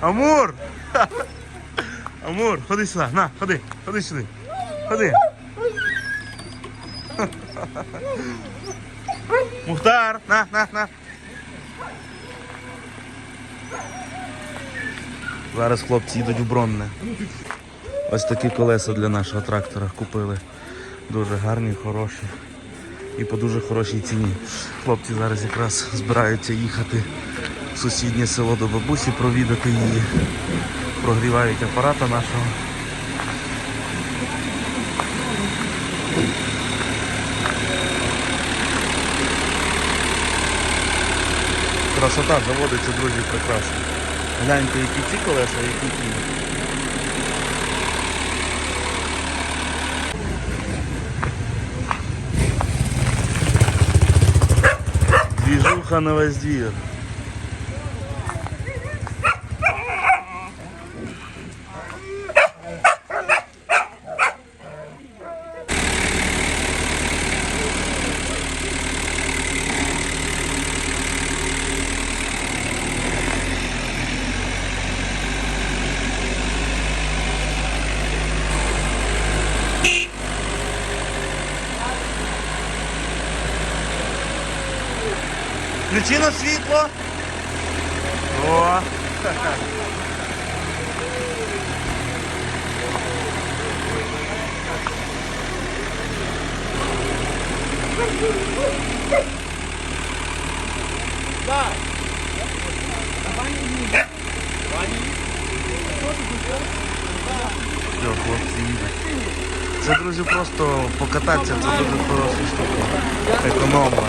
Амур! Амур, ходи сюди, на, ходи, ходи сюди. Ходи. Мухтар, на, на, на. Зараз хлопці їдуть в Бронне. Ось такі колеса для нашого трактора купили. Дуже гарні, хороші. І по дуже хорошій ціні. Хлопці зараз якраз збираються їхати сусіднє село до бабусі, провідати її. Прогрівають апарата нашого. Красота заводиться, друзі, прекрасно. Гляньте, які ці колеса, які ті. Движуха на весь двір. Включи на світло. О. Все, хлопці. Це, друзі, просто покататися, це дуже хороша штука. Економна.